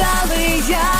стали я.